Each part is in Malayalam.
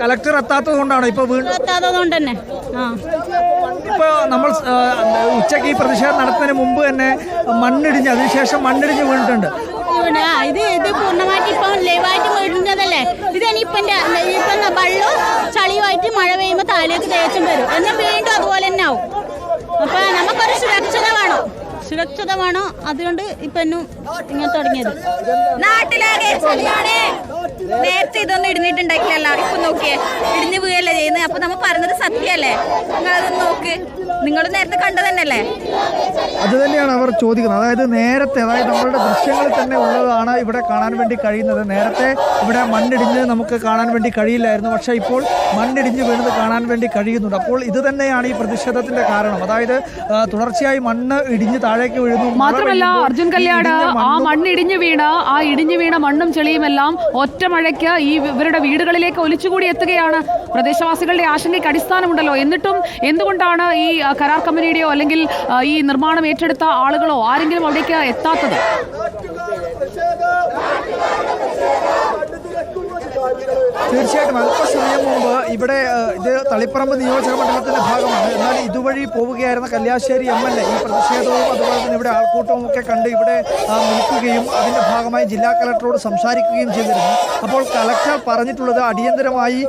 കലക്ടർ എത്താത്തത് കൊണ്ടാണോ? ഇപ്പൊ വീണ്ടും തന്നെ ഇപ്പൊ നമ്മൾ ഉച്ചയ്ക്ക് ഉച്ചയ്ക്ക് ഈ പ്രതിഷേധം നടത്തുന്നതിന് മുമ്പ് തന്നെ മണ്ണിടിഞ്ഞ് അതിനുശേഷം മണ്ണിടിഞ്ഞ് വീണിട്ടുണ്ട്. ഇത് ഇത് പൂർണമായിട്ട് ഇപ്പം ലൈവായിട്ട് വീടുന്നതല്ലേ ഇത് ഇനിയിപ്പം ഇപ്പം വെള്ളവും ചളിയുമായിട്ട് മഴ പെയ്യുമ്പോൾ താലേക്ക് തേച്ചും വരും. എന്നാൽ വീണ്ടും അതുപോലെ തന്നെ ആവും അപ്പൊ നമുക്കൊരു സുരക്ഷിത വേണം സുരക്ഷിത വേണം അതുകൊണ്ട് ഇപ്പൊ എന്നും ഇങ്ങനെ തുടങ്ങിയത്. നാട്ടിലാകെ നേരത്തെ ഇതൊന്നും ഇടിഞ്ഞിട്ടുണ്ടായിട്ടില്ലല്ലോ ഇപ്പൊ നോക്കിയേ. ഇടിഞ്ഞു വീഴല്ലേ ചെയ്യുന്നത്? അപ്പൊ നമ്മൾ പറഞ്ഞത് സത്യമല്ലേ നിങ്ങളത് നോക്ക്. നിങ്ങൾ നേരത്തെ കണ്ടതന്നല്ലേ അത് തന്നെയാണ് അവർ ചോദിക്കുന്നത്. അതായത് നേരത്തെ അതായത് നമ്മളുടെ ദൃശ്യങ്ങളിൽ തന്നെ ഉള്ളതാണ് ഇവിടെ കാണാൻ വേണ്ടി കഴിയുന്നത്. നേരത്തെ ഇവിടെ മണ്ണിടിഞ്ഞ് നമുക്ക് കാണാൻ വേണ്ടി കഴിയില്ലായിരുന്നു. പക്ഷെ ഇപ്പോൾ മണ്ണിടിഞ്ഞ് വീണത് കാണാൻ വേണ്ടി കഴിയുന്നുണ്ട്. അപ്പോൾ ഇത് തന്നെയാണ് ഈ പ്രതിഷേധത്തിന്റെ കാരണം. അതായത് തുടർച്ചയായി മണ്ണ് ഇടിഞ്ഞ് താഴേക്ക് വീഴുന്നു. മാത്രമല്ല അർജുൻ കല്യാട് ആ മണ്ണും മണ്ണിടിഞ്ഞു വീണ് ആ ഇടിഞ്ഞു വീണ മണ്ണും ചെളിയുമെല്ലാം ഒറ്റ മഴയ്ക്ക് ഈ ഇവരുടെ വീടുകളിലേക്ക് ഒലിച്ചുകൂടി എത്തുകയാണ്. പ്രദേശവാസികളുടെ ആശങ്കയ്ക്ക് അടിസ്ഥാനമുണ്ടല്ലോ. എന്നിട്ടും എന്തുകൊണ്ടാണ് ഈ കരാർ കമ്പനിയുടെയോ അല്ലെങ്കിൽ ഈ നിർമ്മാണം ഏറ്റെടുത്ത ആളുകളോ ആരെങ്കിലും അവിടേക്ക് എത്താത്തത്? തീർച്ചയായിട്ടും. അല്പസമയം മുമ്പ് ഇവിടെ ഇത് തളിപ്പറമ്പ് നിയോജക മണ്ഡലത്തിന്റെ ഭാഗമാണ്. എന്നാൽ ഇതുവഴി പോവുകയായിരുന്ന കല്യാശ്ശേരി എം എൽ എ ഈ പ്രതിഷേധവും അതുപോലെ തന്നെ ഇവിടെ ആൾക്കൂട്ടവും ഒക്കെ കണ്ട് ഇവിടെ നിൽക്കുകയും അതിന്റെ ഭാഗമായി ജില്ലാ കലക്ടറോട് സംസാരിക്കുകയും ചെയ്തിരുന്നു. അപ്പോൾ കലക്ടർ പറഞ്ഞിട്ടുള്ളത് അടിയന്തരമായി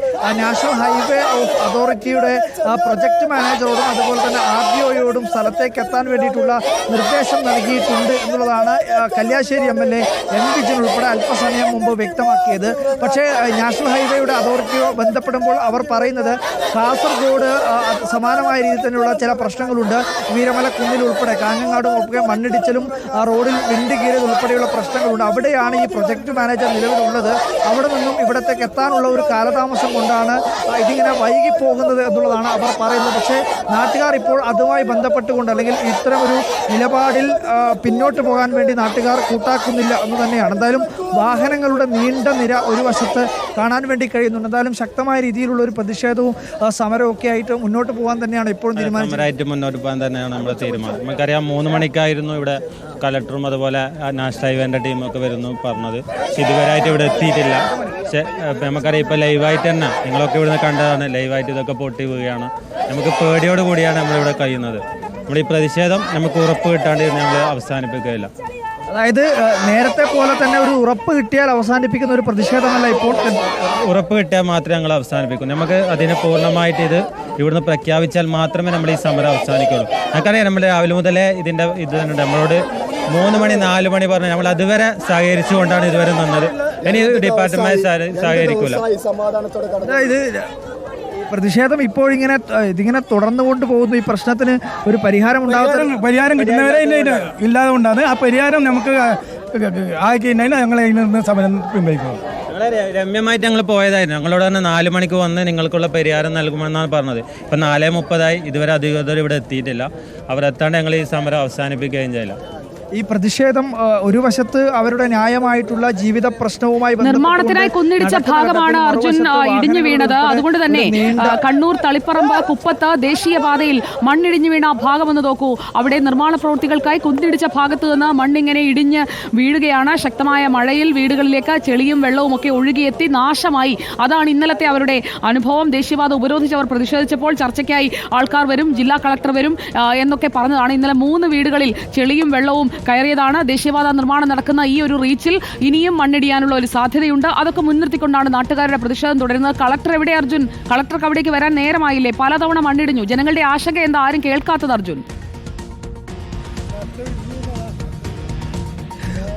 നാഷണൽ ഹൈവേ അതോറിറ്റിയുടെ പ്രൊജക്ട് മാനേജറോടും അതുപോലെ തന്നെ ആർ ഡി ഒയോടും സ്ഥലത്തേക്ക് എത്താൻ വേണ്ടിയിട്ടുള്ള നിർദ്ദേശം നൽകിയിട്ടുണ്ട് എന്നുള്ളതാണ് Kalliasseri M L A M Vijayan ഉൾപ്പെടെ അല്പസമയം മുമ്പ് വ്യക്തമാക്കിയത്. പക്ഷേ നാഷണൽ ഹൈവേയുടെ അതോറിറ്റിയോ ബന്ധപ്പെടുമ്പോൾ അവർ പറയുന്നത് കാസർഗോഡ് സമാനമായ രീതിയിൽ തന്നെയുള്ള ചില പ്രശ്നങ്ങളുണ്ട്. വീരമല കുന്നിൽ ഉൾപ്പെടെ കാഞ്ഞങ്ങാടും ഒക്കെ മണ്ണിടിച്ചിലും റോഡിൽ വിണ്ട് കീറിയത് ഉൾപ്പെടെയുള്ള പ്രശ്നങ്ങളുണ്ട്. അവിടെയാണ് ഈ പ്രൊജക്ട് മാനേജർ നിലവിലുള്ളത്. അവിടെ നിന്നും ഇവിടത്തേക്ക് എത്താനുള്ള ഒരു കാലതാമസം കൊണ്ടാണ് ഇതിങ്ങനെ വൈകി പോകുന്നത് എന്നുള്ളതാണ് അവർ പറയുന്നത്. പക്ഷേ നാട്ടുകാർ ഇപ്പോൾ അതുമായി ബന്ധപ്പെട്ടുകൊണ്ട് അല്ലെങ്കിൽ ഇത്തരം ഒരു നിലപാടിൽ പിന്നോട്ട് പോകാൻ വേണ്ടി നാട്ടുകാർ കൂട്ടാക്കുന്നില്ല എന്ന് തന്നെയാണ്. എന്തായാലും വാഹനങ്ങളുടെ നീണ്ട നിര ഒരു വശത്ത് കാണാൻ വേണ്ടി കഴിയുന്നുണ്ട്. എന്തായാലും ശക്തമായ രീതിയിലുള്ള ഒരു പ്രതിഷേധവും സമരവും ഒക്കെ ആയിട്ട് മുന്നോട്ട് പോകാൻ തന്നെയാണ് ഇപ്പോഴും തീരുമാനിച്ചത്. മുന്നോട്ട് പോകാൻ തന്നെയാണ് നമ്മുടെ തീരുമാനം. നമുക്കറിയാം മൂന്ന് മണിക്കായിരുന്നു ഇവിടെ കലക്ടറും അതുപോലെ നാഷണൽ ഹൈവേന്റെ ടീമൊക്കെ വരുന്നു പറഞ്ഞത്. ഇതുവരെയായിട്ട് ഇവിടെ എത്തിയിട്ടില്ല. പക്ഷേ നമുക്കറിയാം ഇപ്പോൾ ലൈവായിട്ട് തന്നെ നിങ്ങളൊക്കെ ഇവിടുന്ന് കണ്ടതാണ്. ലൈവായിട്ട് ഇതൊക്കെ പൊട്ടി വീഴുകയാണ് നമുക്ക് പേടിയോട് കൂടിയാണ് നമ്മളിവിടെ കഴിയുന്നത്. നമ്മൾ ഈ പ്രതിഷേധം നമുക്ക് ഉറപ്പ് കിട്ടാണ്ട് നമ്മൾ അവസാനിപ്പിക്കുകയില്ല. അതായത് നേരത്തെ പോലെ തന്നെ ഒരു ഉറപ്പ് കിട്ടിയാൽ അവസാനിപ്പിക്കുന്ന ഒരു പ്രതിഷേധമല്ല ഇപ്പോൾ. ഉറപ്പ് കിട്ടിയാൽ മാത്രമേ ഞങ്ങൾ അവസാനിപ്പിക്കൂ. നമുക്ക് അതിനെ പൂർണമായിട്ട് ഇത് ഇവിടുന്ന് പ്രഖ്യാപിച്ചാൽ മാത്രമേ നമ്മൾ ഈ സമരം അവസാനിക്കുള്ളൂ. നമുക്കറിയാം നമ്മൾ രാവിലെ മുതലേ ഇതിന്റെ ഇത് തന്നെ നമ്മളോട് മൂന്ന് മണി നാല് മണി പറഞ്ഞു നമ്മൾ അതുവരെ സഹകരിച്ചുകൊണ്ടാണ് ഇതുവരെ നിന്നത്. ഇനി ഡിപ്പാർട്ട്മെന്റ് സഹ- സഹകരിക്കൂല. അതായത് പ്രതിഷേധം ഇപ്പോഴിങ്ങനെ ഇങ്ങനെ ഇതിങ്ങനെ തുടർന്നു കൊണ്ട് പോകുന്നു. ഈ പ്രശ്നത്തിന് ഒരു പരിഹാരം ഉണ്ടാകുന്ന പരിഹാരം- കിട്ടുന്നവരെ ഇല്ല ഇല്ല ഇല്ലാതെ കൊണ്ടാണ്. ആ പരിഹാരം നമുക്ക് ആക്കി ഞങ്ങൾ അതിൽ നിന്ന് സമരം പിൻവലിക്കുക ഞങ്ങളെ രമ്യമായിട്ട് ഞങ്ങൾ പോയതായിരുന്നു. ഞങ്ങളോട് തന്നെ നാല് മണിക്ക് വന്ന് നിങ്ങൾക്കുള്ള പരിഹാരം നൽകുമെന്നാണ് പറഞ്ഞത്. ഇപ്പം നാല് മുപ്പതായി. ഇതുവരെ അധികൃതർ ഇവിടെ എത്തിയിട്ടില്ല. അവരെത്താണ്ട് ഞങ്ങൾ ഈ സമരം അവസാനിപ്പിക്കുകയും ചെയ്യില്ല ഈ പ്രതിഷേധം ഒരു വശത്ത് അവരുടെ ന്യായമായിട്ടുള്ള ജീവിത പ്രശ്നവുമായി നിർമ്മാണത്തിനായി കുന്നിടിച്ച ഭാഗമാണ് അർജുൻ ഇടിഞ്ഞു വീണത്. അതുകൊണ്ട് തന്നെ കണ്ണൂർ തളിപ്പറമ്പ് കുപ്പത്ത് ദേശീയപാതയിൽ മണ്ണിടിഞ്ഞു വീണ ആ ഭാഗമെന്ന് നോക്കൂ. അവിടെ നിർമ്മാണ പ്രവൃത്തികൾക്കായി കുന്നിടിച്ച ഭാഗത്ത് നിന്ന് മണ്ണിങ്ങനെ ഇടിഞ്ഞ് വീഴുകയാണ്. ശക്തമായ മഴയിൽ വീടുകളിലേക്ക് ചെളിയും വെള്ളവും ഒക്കെ ഒഴുകിയെത്തി നാശമായി. അതാണ് ഇന്നലത്തെ അവരുടെ അനുഭവം. ദേശീയപാത ഉപരോധിച്ച് അവർ പ്രതിഷേധിച്ചപ്പോൾ ചർച്ചയ്ക്കായി ആൾക്കാർ വരും ജില്ലാ കളക്ടർ വരും എന്നൊക്കെ പറഞ്ഞതാണ്. ഇന്നലെ മൂന്ന് വീടുകളിൽ ചെളിയും വെള്ളവും കയറിയതാണ്. ദേശീയപാത നിർമ്മാണം നടക്കുന്ന ഈ ഒരു റീച്ചിൽ ഇനിയും മണ്ണിടിയാനുള്ള ഒരു സാധ്യതയുണ്ട്. അതൊക്കെ മുൻനിർത്തിക്കൊണ്ടാണ് നാട്ടുകാരുടെ പ്രതിഷേധം തുടരുന്നത്. കളക്ടർ എവിടെ അർജുൻ? കളക്ടർക്ക് അവിടേക്ക് വരാൻ നേരമായില്ലേ? പലതവണ മണ്ണിടിഞ്ഞു. ജനങ്ങളുടെ ആശങ്ക എന്താ? ആരും കേൾക്കാത്തത് അർജുൻ.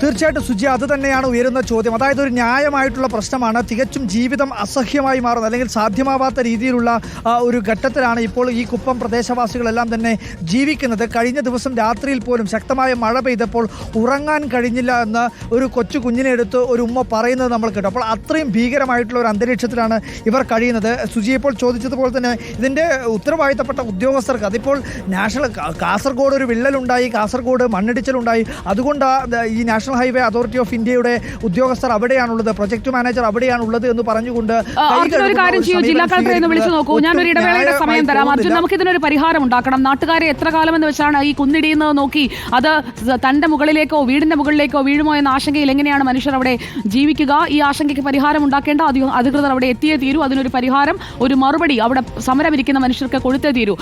തീർച്ചയായിട്ടും സുജി അത് തന്നെയാണ് ഉയരുന്ന ചോദ്യം. അതായത് ഒരു ന്യായമായിട്ടുള്ള പ്രശ്നമാണ്. തികച്ചും ജീവിതം അസഹ്യമായി മാറുന്നത് അല്ലെങ്കിൽ സാധ്യമാവാത്ത രീതിയിലുള്ള ഒരു ഘട്ടത്തിലാണ് ഇപ്പോൾ ഈ കുപ്പം പ്രദേശവാസികളെല്ലാം തന്നെ ജീവിക്കുന്നത്. കഴിഞ്ഞ ദിവസം രാത്രിയിൽ പോലും ശക്തമായ മഴ പെയ്തപ്പോൾ ഉറങ്ങാൻ കഴിഞ്ഞില്ല എന്ന് ഒരു കൊച്ചു കുഞ്ഞിനെ എടുത്ത് ഒരു ഉമ്മ പറയുന്നത് നമ്മൾ കേട്ടു. അപ്പോൾ അത്രയും ഭീകരമായിട്ടുള്ള ഒരു അന്തരീക്ഷത്തിലാണ് ഇവർ കഴിയുന്നത്. സുജി ഇപ്പോൾ ചോദിച്ചതുപോലെ തന്നെ ഇതിന്റെ ഉത്തരവാദിത്തപ്പെട്ട ഉദ്യോഗസ്ഥർക്ക് അതിപ്പോൾ നാഷണൽ കാസർഗോഡ് ഒരു വിള്ളലുണ്ടായി കാസർഗോഡ് മണ്ണിടിച്ചിലുണ്ടായി. അതുകൊണ്ട് ഈ national national highway authority of ഇന്ത്യയുടെ ഉദ്യോഗസ്ഥർ അവിടെയാണുള്ളത് പ്രൊജക്ട് മാനേജർ അവിടെയാണുള്ളത് എന്ന് പറഞ്ഞുകൊണ്ട് ഒരു കാര്യം ചെയ്യൂ. ജില്ലാ കളക്ടറെ ഒന്ന് വിളിച്ചു നോക്കൂ. ഞാൻ ഒരു ഇടവേളയുടെ സമയം തരാം. അർജുൻ. നമുക്ക് ഇതിനൊരു പരിഹാരം ഉണ്ടാക്കണം. നാട്ടുകാരെ എത്ര കാലം എന്ന് വെച്ചാണ് ഈ കുന്നിടിയുന്നത് നോക്കി അത് തന്റെ മുകളിലേക്കോ വീടിന്റെ മുകളിലേക്കോ വീഴുമോ എന്ന ആശങ്കയിൽ എങ്ങനെയാണ് മനുഷ്യർ അവിടെ ജീവിക്കുക? ഈ ആശങ്കയ്ക്ക് പരിഹാരം ഉണ്ടാക്കേണ്ട അധി- അധികൃതർ അവിടെ എത്തിയേ തീരൂ. അതിനൊരു പരിഹാരം ഒരു മറുപടി അവിടെ സമരമിരിക്കുന്ന മനുഷ്യർക്ക് കൊടുത്തേ തീരൂ.